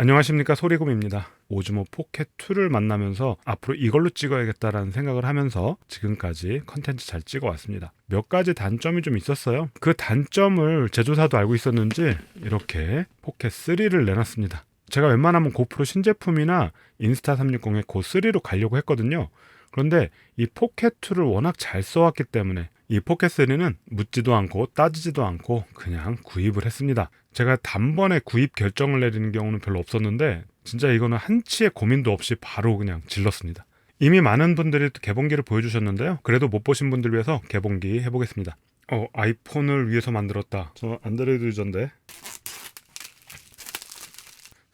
안녕하십니까 소리곰입니다. 오즈모 포켓2를 만나면서 앞으로 이걸로 찍어야겠다라는 생각을 하면서 지금까지 컨텐츠 잘 찍어왔습니다. 몇 가지 단점이 좀 있었어요. 그 단점을 제조사도 알고 있었는지 이렇게 포켓3를 내놨습니다. 제가 웬만하면 고프로 신제품이나 인스타 360에 고3로 가려고 했거든요. 그런데 이 포켓2를 워낙 잘 써왔기 때문에 이 포켓3는 묻지도 않고 따지지도 않고 그냥 구입을 했습니다. 제가 단번에 구입 결정을 내리는 경우는 별로 없었는데 진짜 이거는 한치의 고민도 없이 바로 그냥 질렀습니다. 이미 많은 분들이 또 개봉기를 보여주셨는데요. 그래도 못 보신 분들 위해서 개봉기 해보겠습니다. 어 아이폰을 위해서 만들었다. 저 안드로이드 유저인데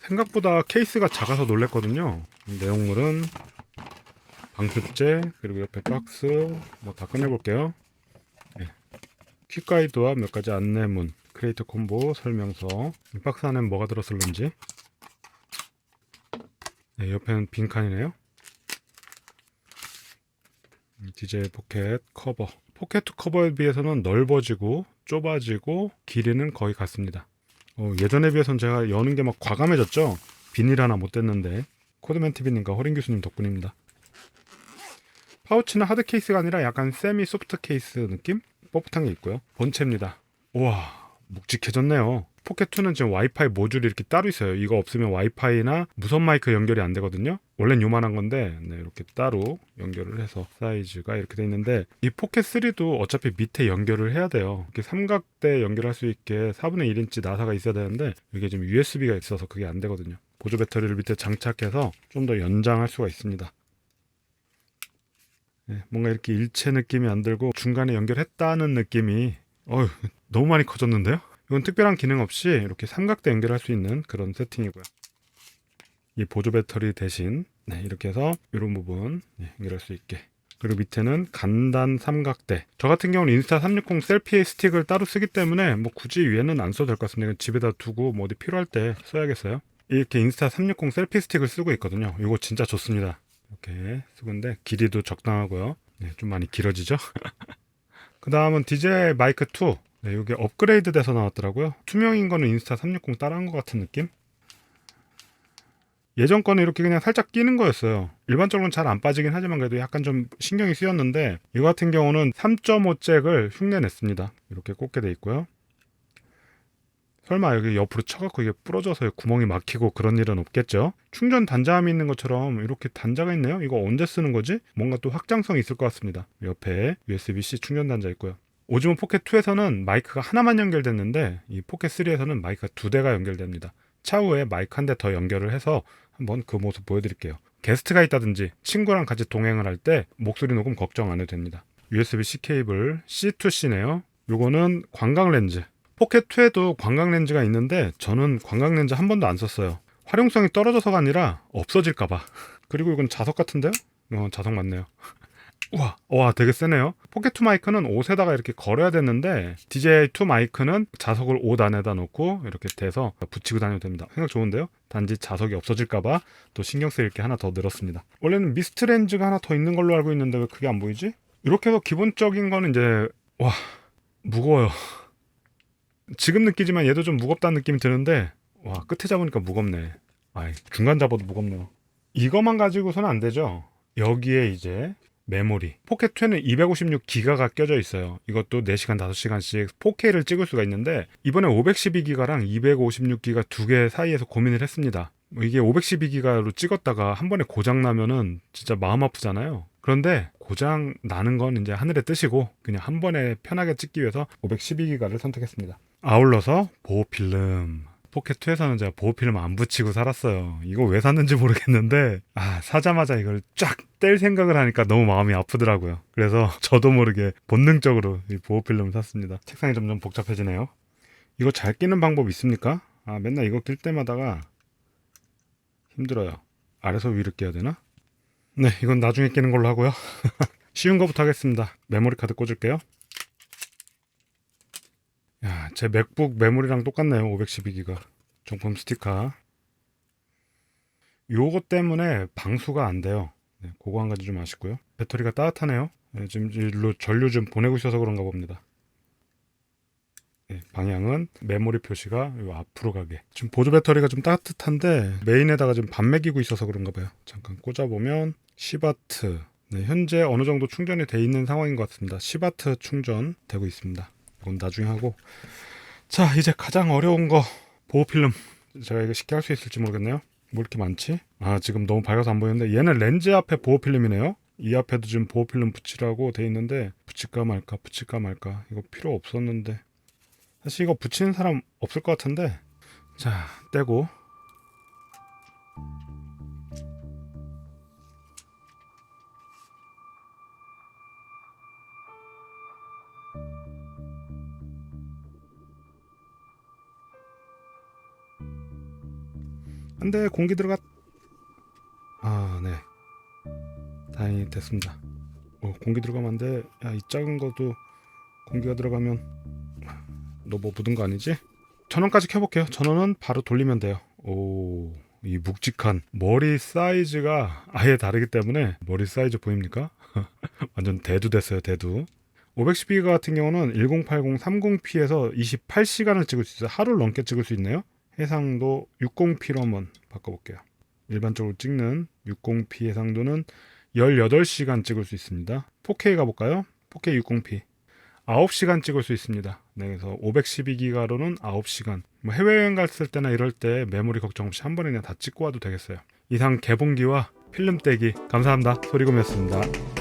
생각보다 케이스가 작아서 놀랬거든요. 내용물은 방습제 그리고 옆에 박스 뭐 다 꺼내볼게요. 네. 퀵 가이드와 몇 가지 안내문, 크리에이터 콤보 설명서. 이 박스 안에 뭐가 들었을는지. 네, 옆에는 빈 칸이네요. 음, DJ 포켓 커버. 포켓 커버에 비해서는 넓어지고 좁아지고 길이는 거의 같습니다. 어, 예전에 비해서는 제가 여는 게 막 과감해졌죠. 비닐 하나 못 뗐는데 코드맨 TV님과 허린 교수님 덕분입니다. 파우치는 하드 케이스가 아니라 약간 세미 소프트 케이스 느낌? 뻣뻣한 게 있고요. 본체입니다. 우와 묵직해졌네요. 포켓2는 지금 와이파이 모듈이 이렇게 따로 있어요. 이거 없으면 와이파이나 무선 마이크 연결이 안 되거든요. 원래는 요만한 건데 네, 이렇게 따로 연결을 해서 사이즈가 이렇게 돼 있는데 이 포켓3도 어차피 밑에 연결을 해야 돼요. 이렇게 삼각대 연결할 수 있게 4분의 1인치 나사가 있어야 되는데 이게 지금 USB가 있어서 그게 안 되거든요. 보조 배터리를 밑에 장착해서 좀 더 연장할 수가 있습니다. 네, 뭔가 이렇게 일체 느낌이 안 들고 중간에 연결했다는 느낌이 어휴, 너무 많이 커졌는데요? 이건 특별한 기능 없이 이렇게 삼각대 연결할 수 있는 그런 세팅이고요. 이 보조 배터리 대신 네, 이렇게 해서 이런 부분 네, 연결할 수 있게 그리고 밑에는 간단 삼각대 저 같은 경우는 인스타 360 셀피 스틱을 따로 쓰기 때문에 뭐 굳이 위에는 안 써도 될 것 같습니다. 집에다 두고 뭐 어디 필요할 때 써야겠어요. 이렇게 인스타 360 셀피 스틱을 쓰고 있거든요. 이거 진짜 좋습니다. 이렇게 쓰고 있는데 길이도 적당하고요. 네, 좀 많이 길어지죠. 그 다음은 DJI 마이크 2. 네, 이게 업그레이드 돼서 나왔더라고요. 투명인 거는 인스타 360 따라한 것 같은 느낌? 예전 거는 이렇게 그냥 살짝 끼는 거였어요. 일반적으로는 잘 안 빠지긴 하지만 그래도 약간 좀 신경이 쓰였는데 이거 같은 경우는 3.5 잭을 흉내 냈습니다. 이렇게 꽂게 돼 있고요. 설마 여기 옆으로 쳐갖고 이게 부러져서 구멍이 막히고 그런 일은 없겠죠? 충전 단자함이 있는 것처럼 이렇게 단자가 있네요. 이거 언제 쓰는 거지? 뭔가 또 확장성이 있을 것 같습니다. 옆에 USB-C 충전 단자 있고요. 오즈모 포켓 2에서는 마이크가 하나만 연결됐는데 이 포켓 3에서는 마이크가 두 대가 연결됩니다. 차후에 마이크 한 대 더 연결을 해서 한번 그 모습 보여드릴게요. 게스트가 있다든지 친구랑 같이 동행을 할 때 목소리 녹음 걱정 안 해도 됩니다. USB-C 케이블 C2C네요. 요거는 광각 렌즈. 포켓 2에도 광각 렌즈가 있는데 저는 광각 렌즈 한 번도 안 썼어요. 활용성이 떨어져서가 아니라 없어질까봐. 그리고 이건 자석 같은데요? 어, 자석 맞네요. 우와, 와, 되게 세네요. 포켓 2 마이크는 옷에다가 이렇게 걸어야 되는데 DJI2 마이크는 자석을 옷 안에다 놓고 이렇게 대서 붙이고 다녀도 됩니다. 생각 좋은데요? 단지 자석이 없어질까봐 또 신경 쓰일 게 하나 더 늘었습니다. 원래는 미스트 렌즈가 하나 더 있는 걸로 알고 있는데 왜 그게 안 보이지? 이렇게 해서 기본적인 거는 이제 와 무거워요. 지금 느끼지만 얘도 좀 무겁다는 느낌이 드는데 와 끝에 잡으니까 무겁네. 아 중간 잡아도 무겁네요. 이거만 가지고서는 안 되죠. 여기에 이제 메모리. 포켓 2는 256기가가 껴져 있어요. 이것도 4시간, 5시간씩 4K를 찍을 수가 있는데 이번에 512기가랑 256기가 두 개 사이에서 고민을 했습니다. 뭐 이게 512기가로 찍었다가 한 번에 고장 나면은 진짜 마음 아프잖아요. 그런데 고장 나는 건 이제 하늘의 뜻이고 그냥 한 번에 편하게 찍기 위해서 512기가를 선택했습니다. 아울러서 보호 필름. 포켓 2에서는 제가 보호 필름 안 붙이고 살았어요. 이거 왜 샀는지 모르겠는데 아 사자마자 이걸 쫙 뗄 생각을 하니까 너무 마음이 아프더라고요. 그래서 저도 모르게 본능적으로 이 보호 필름을 샀습니다. 책상이 점점 복잡해지네요. 이거 잘 끼는 방법 있습니까? 아 맨날 이거 낄 때마다가 힘들어요. 아래서 위로 끼야 되나? 네, 이건 나중에 끼는 걸로 하고요. 쉬운 거부터 하겠습니다. 메모리 카드 꽂을게요. 야, 제 맥북 메모리랑 똑같네요. 512기가. 정품 스티커. 요거 때문에 방수가 안 돼요. 네, 그거 한 가지 좀 아쉽고요. 배터리가 따뜻하네요. 네, 지금 일로 전류 좀 보내고 있어서 그런가 봅니다. 네, 방향은 메모리 표시가 요 앞으로 가게. 지금 보조 배터리가 좀 따뜻한데 메인에다가 지금 반 매기고 있어서 그런가 봐요. 잠깐 꽂아보면 10와트. 네, 현재 어느 정도 충전이 돼 있는 상황인 것 같습니다. 10와트 충전 되고 있습니다. 이건 나중에 하고. 자, 이제 가장 어려운 거 보호 필름. 제가 이거 쉽게 할 수 있을지 모르겠네요. 뭐 이렇게 많지? 아, 지금 너무 밝아서 안 보이는데 얘는 렌즈 앞에 보호 필름이네요. 이 앞에도 지금 보호 필름 붙이라고 돼 있는데 붙일까 말까 붙일까 말까 이거 필요 없었는데 사실 이거 붙이는 사람 없을 것 같은데 자 떼고 안돼 공기 들어갔 아네 다행히 됐습니다 어, 공기 들어가면 안돼 야 이 작은 것도 공기가 들어가면 너 뭐 묻은 거 아니지? 전원까지 켜볼게요. 전원은 바로 돌리면 돼요. 오, 이 묵직한 머리 사이즈가 아예 다르기 때문에 머리 사이즈 보입니까? 완전 대두 됐어요, 대두. 512기가 같은 경우는 1080 30p에서 28시간을 찍을 수 있어요. 하루를 넘게 찍을 수 있네요. 해상도 60p로 한번 바꿔볼게요. 일반적으로 찍는 60p 해상도는 18시간 찍을 수 있습니다. 4K 가볼까요? 4K 60p. 9시간 찍을 수 있습니다. 네, 그래서 512기가로는 9시간. 뭐 해외여행 갔을 때나 이럴 때 메모리 걱정 없이 한 번에 그냥 다 찍고 와도 되겠어요. 이상 개봉기와 필름 떼기 감사합니다. 소리곰이었습니다.